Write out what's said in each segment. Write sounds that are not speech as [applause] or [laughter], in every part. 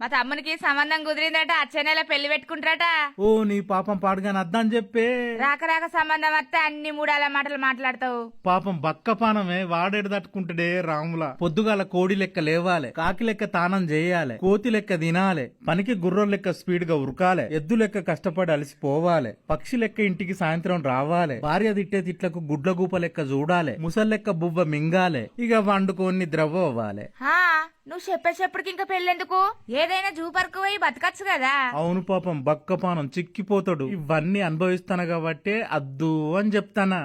మా తమ్మునికి సంబంధం కుదిరిందట అచ్చే నెల పెళ్ళి పెట్టుకుంటారట. ఓ నీ పాపం పాడుగాని అద్దని చెప్పే. రాక రాక సంబంధం వస్తే అన్ని మూడాల మాటలు మాట్లాడతావు. పాపం బక్క పానమే వాడేడు తట్టుకుంటాడే రాముల. పొద్దుగాల కోడి లెక్క లేవాలే కాకి లెక్క తానం చేయాలి కోతి లెక్క తినాలే పనికి గుర్రం లెక్క స్పీడ్గా ఉరకాలే ఎద్దు లెక్క కష్టపడి అలసిపోవాలి పక్షి లెక్క ఇంటికి సాయంత్రం రావాలి భార్య తిట్టే తిట్లకు గుడ్ల గూప లెక్క చూడాలి ముసల్ లెక్క బువ్వ మింగాలే ఇక వండుకొని ద్రవ అవ్వాలి నువ్వు చెప్పే చెప్పుడికి ఇంకా పెళ్ళెందుకు? ఏదైనా జూ పోయి బతకచ్చు కదా. అవును పాపం బక్కపానం చిక్కిపోతాడు. ఇవన్నీ అనుభవిస్తాను కాబట్టి అద్దు అని చెప్తానా?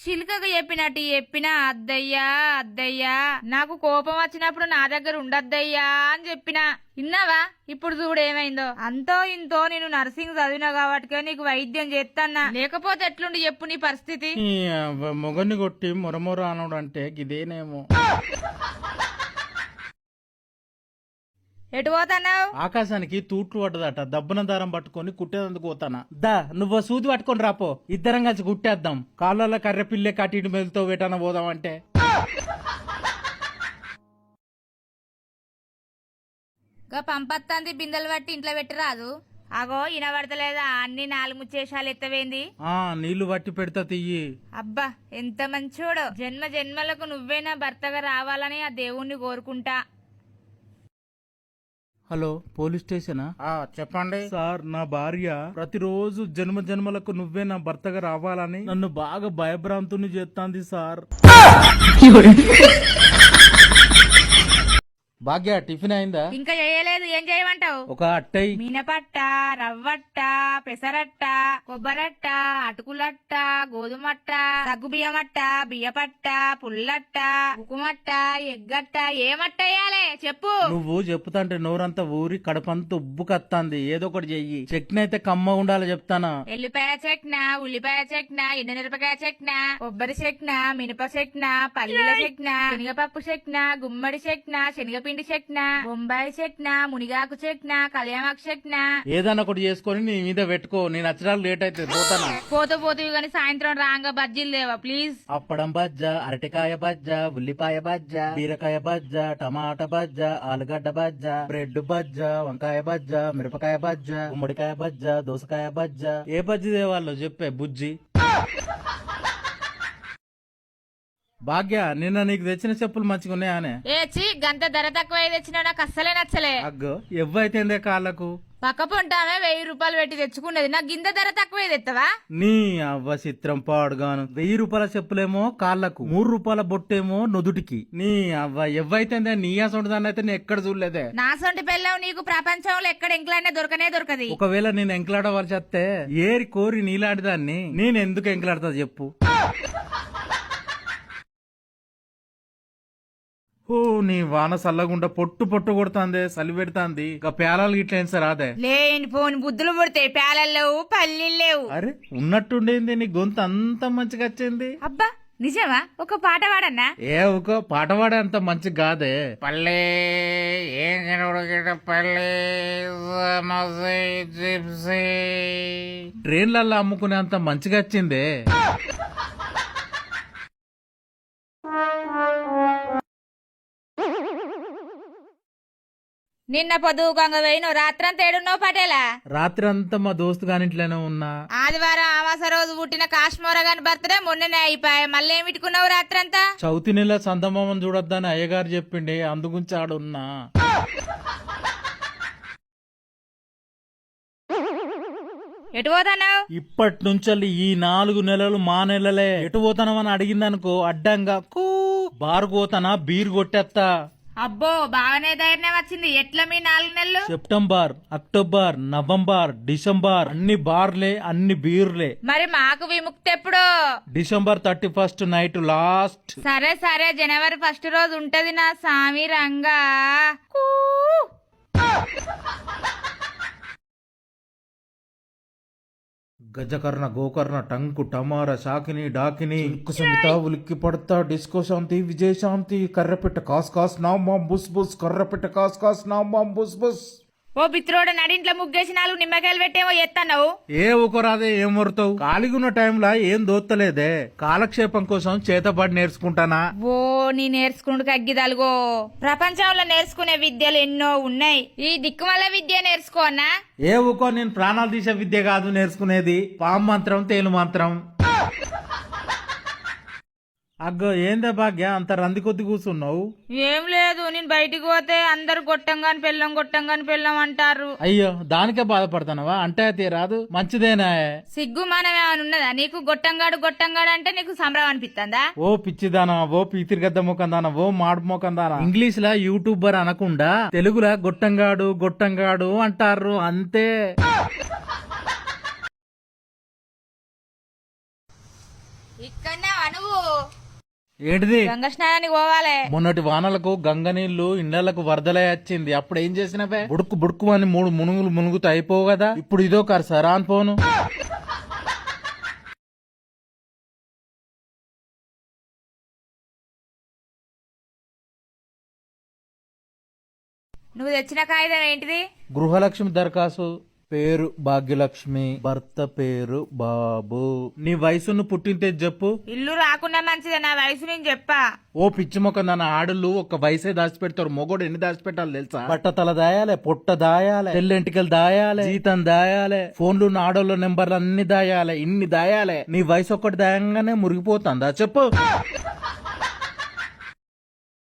చిలుకకు చెప్పినట్టు చెప్పినా అద్దయ్యా అద్దయ్యా నాకు కోపం వచ్చినప్పుడు నా దగ్గర ఉండద్దయ్యా అని చెప్పినా. విన్నావా? ఇప్పుడు చూడు ఏమైందో. అంతో ఇంతో నేను నర్సింగ్ చదివినా కాబట్టి నీకు వైద్యం చేస్తానా లేకపోతే ఎట్లుండి చెప్పు నీ పరిస్థితి? మొగని కొట్టి మొరమొర అనడు అంటే ఇదేనేమో ఎటు పోతున్నావు? ఆకాశానికి తూట్లు పడ్డదట. దబ్బన దారం పట్టుకొని కుట్టేందుకు పోతానా? దా నువ్వు సూది పట్టుకొని రాపో. ఇద్దరం కలిసి కుట్టేద్దాం. కాళ్ళ కర్రె పిల్లే కట్టి ఇటు మెలుతో వేటాన పోదాం అంటే గా పంపత్తాంది బిందెలు పట్టి ఇంట్లో పెట్టరాదు అగో ఇనబడతలేదా? అన్ని నాలుగు ముచ్చేషాలు ఎత్తవేంది? ఆ నీళ్ళు పట్టి పెడతా తియ్యి. అబ్బా ఎంత మంచోడో. జన్మ జన్మలకు నువ్వే నా భర్తగా రావాలని ఆ దేవుణ్ణి కోరుకుంటా. హలో పోలీస్ స్టేషనా? చెప్పండి. సార్ నా భార్య ప్రతిరోజు జన్మ జన్మలకు నువ్వే నా భర్తగా రావాలని నన్ను బాగా భయభ్రాంతుని చేస్తాంది సార్. [laughs] భాగ్య టిఫిన్ అయిందా? ఇంకా చేయలేదు. ఏం చేయమంటావు? ఒక అట్టై. మినపట్ట రవ్వట్ట పెసరట్ట కొబ్బరట్ట అటుకులట్ట గోధుమట్ట సగ్గుబియ్యమట్ట బియ్యపట్ట పుల్లట్ట ఉకుమట్ట ఎగ్గట్ట. ఏమట్ట వేయాలే చెప్పు. నువ్వు చెప్తాంటే నోరంతా ఊరి కడపంతా ఉబ్బు కత్తాంది. ఏదో ఒకటి చెయ్యి. చట్నీ అయితే కమ్మ ఉండాలి చెప్తానా? ఎల్లిపాయ చెట్న ఉల్లిపాయ చెట్న ఎండుమిరపకాయ చెట్న కొబ్బరి చెట్న మినప చెట్న పల్లీల చెట్న శనగపప్పు చెట్న గుమ్మడి చెట్న శనగపిండి చెట్న బొంబాయి చెట్న మునిగాకు చెట్న కళ్యామాకు చెట్న? ఏదన్నా ఒకటి చేసుకొని నీ మీద పెట్టుకో. నేను నచ్చడానికి లేట్ అయితే పోతానా? పోతూ పోతూ గాని సాయంత్రం రాంగా బజ్జీలు లేవా ప్లీజ్ అప్పడం బజ్జ అరటికాయ బజ్జ ఉల్లిపాయ బజ్జ బీరకాయ బజ్జ టమాటా బజ్జ ఆలుగడ్డ బజ్జ బ్రెడ్ బజ్జ వంకాయ బజ్జ మిరపకాయ బజ్జ గుమ్మడికాయ బజ్జ దోసకాయ బజ్జ. ఏ బజ్జి దేవాళ్ళు చెప్పే బుజ్జి. భాగ్య నిన్న నీకు తెచ్చిన చెప్పులు మంచిగా ఉన్నాయానే ఏ చి గంత ధర తక్కువ తెచ్చినా నాకు అస్సలే నచ్చలే. అగ్గో ఎవ్వైతేందే కాళ్ళకు? పక్క పొంటామే వెయ్యి రూపాయలు పెట్టి తెచ్చుకున్నది. నాకు గింత ధర తక్కువ తెత్తవా? నీ అవ్వ చిత్రం పాడుగాను. వెయ్యి రూపాయల చెప్పులేమో కాళ్ళకు మూడు రూపాయల బొట్టేమో నుదుటికి. నీ అవ్వ ఎవ్వైతేందే నీ అసొంటి దాన్ని అయితే నేను ఎక్కడ చూడలేదే? నా సొంటి పెళ్ళం నీకు ప్రపంచంలో ఎక్కడ ఎంకలైనా దొరకనే దొరకది. ఒకవేళ నేను ఎంకలాడవలసి వస్తే ఏరి కోరి నీలాంటి దాన్ని నేను ఎందుకు ఎంకలాడతా చెప్పు. ఓ నీ వాన సల్లగుండా పొట్టు పొట్టు కొడుతాందే సలి పెడుతాంది. ఇక పేలాలు గిట్ల ఏం సార్ అదే లేని పోని బుద్ధులు పుడితే పేలలు లేవు పల్లీలు లేవు. అరే ఉన్నట్టుండేంది నీ గొంతు అంత మంచిగా వచ్చింది? అబ్బా నిజమా? ఒక పాట పాడన్నా? ఏ ఒక పాట పాడే అంత మంచి కాదే పల్లె ఏం పల్లె ట్రైన్లలో అమ్ముకునే అంత మంచిగా వచ్చిందే. నిన్న పొద్దుకంగ వేయిను రాత్రంతా ఏడున్నో పటేలా? రాత్రి అంతా మా దోస్తు గానిట్లోనే ఉన్నా. ఆదివారం అమాస రోజు పుట్టిన కాశ్మీర గాని బర్త్డే మొన్ననే అయిపోయాయి మళ్ళీ ఏం పెట్టుకున్నావు రాత్రంతా? చౌతి నెల సందమామని చూడొద్దని అయ్యగారు చెప్పిండి అందుగురించి ఆడున్నా. ఎటు పోతున్నావు? ఇప్పటి నుంచి ఈ నాలుగు నెలలు మా నెలలే. ఎటు పోతానమని అడిగిందనుకో అడ్డంగా కూ బారు పోతానా బీర్ కొట్టేస్తా అబ్బో బాగానే ధైర్యం వచ్చింది. ఎట్లా మీ నాలుగు నెలలు? సెప్టెంబర్ అక్టోబర్ నవంబర్ డిసెంబర్ అన్ని బార్లే అన్ని బీర్లే. మరి మాకు విముక్తి ఎప్పుడు? December thirty first night last. సరే సరే జనవరి ఫస్ట్ రోజు ఉంటది నా సామి రంగా. గజకర్ణ గోకర్ణ టంకు టమార శాకిని డాకిని. సుమిత ఉలిక్కి పడతా డిస్కో శాంతి విజయశాంతి కర్రపిట్ట కాస్ కాస్ నా మాం బుస్ బుస్ కర్రపెట్ట కాస్ కాస్ నా మాం బుస్ బుస్. ఓ బిత్రోడ నడింట్లో ముగ్గేసి నాలుగు నిమ్మకాయలు పెట్టేమో ఎత్తన్నావు? ఏ ఊకరాదే ఏం మొరుతావు ఖాళీగున్న టైంలో ఏం దోత్తలేదే? కాలక్షేపం కోసం చేతబడి నేర్చుకుంటానా? ఓ నీ నేర్చుకుంటూ కగ్గిదలుగో. ప్రపంచంలో నేర్చుకునే విద్యలు ఎన్నో ఉన్నాయి. ఈ దిక్కుమల విద్య నేర్చుకోనా ఏ ఊకో నేను ప్రాణాలు తీసే విద్య కాదు నేర్చుకునేది. పాము మంత్రం తేలు మంత్రం. అగ్గో ఏందే భాగ్య? అంత రంది కొద్ది కూర్చున్నావు? ఏం లేదు నేను బయటికి పోతే అందరు గొట్టంగాని పెళ్ళం గొట్టంగాని పెళ్ళం అంటారు. అయ్యో దానికే బాధపడతానవా అంటే తీరాదు మంచిదేనా? సిగ్గు మనం ఏమైనా ఉన్నదా? నీకు గొట్టంగాడు గొట్టంగాడు అంటే నీకు సంబరం అనిపిస్తుందా? ఓ పిచ్చిదానా ఓ పీతిరిగద్ద ముఖందానా ఓ మాడు ముఖందానా? ఇంగ్లీష్ లా యూట్యూబర్ అనకుండా తెలుగులా గొట్టంగాడు గొట్టంగాడు అంటారు అంతే. ఇక్కడనే నువ్వు. ఏంటిది? గంగ స్నానానికి పోవాలి. మొన్నటి వానలకు గంగ నీళ్ళు ఇళ్ళకు వరదలై వచ్చింది. అప్పుడు ఏం చేసినవే బుడుకు బుడుకు అని మూడు మునుగులు మునుగుతూ అయిపోవు కదా? ఇప్పుడు ఇదో కారు సరా అని పోను నువ్వు తెచ్చిన కాగితం ఏంటిది? గృహలక్ష్మి దరఖాస్తు. పేరు భాగ్యలక్ష్మి భర్త పేరు బాబు. నీ వయసును పుట్టింటే చెప్పు. ఇల్లు రాకుండా మంచిదే నా వయసు నేను చెప్పా. ఓ పిచ్చి మొక్క నాన్న ఆడళ్ళు ఒక వయసే దాచిపెడతారు మొగోడు ఎన్ని దాచిపెట్టాలి తెలుసా? బట్టతల దాయాలే పొట్ట దాయాలే తెల్లెంటికలు దాయాలే జీతం దాయాలే ఫోన్లు ఉన్న ఆడోళ్ళ నెంబర్లు అన్ని దాయాలే ఇన్ని దాయాలే. నీ వయసు ఒక్కటి దాయంగానే మురిగిపోతుందా? చెప్పు.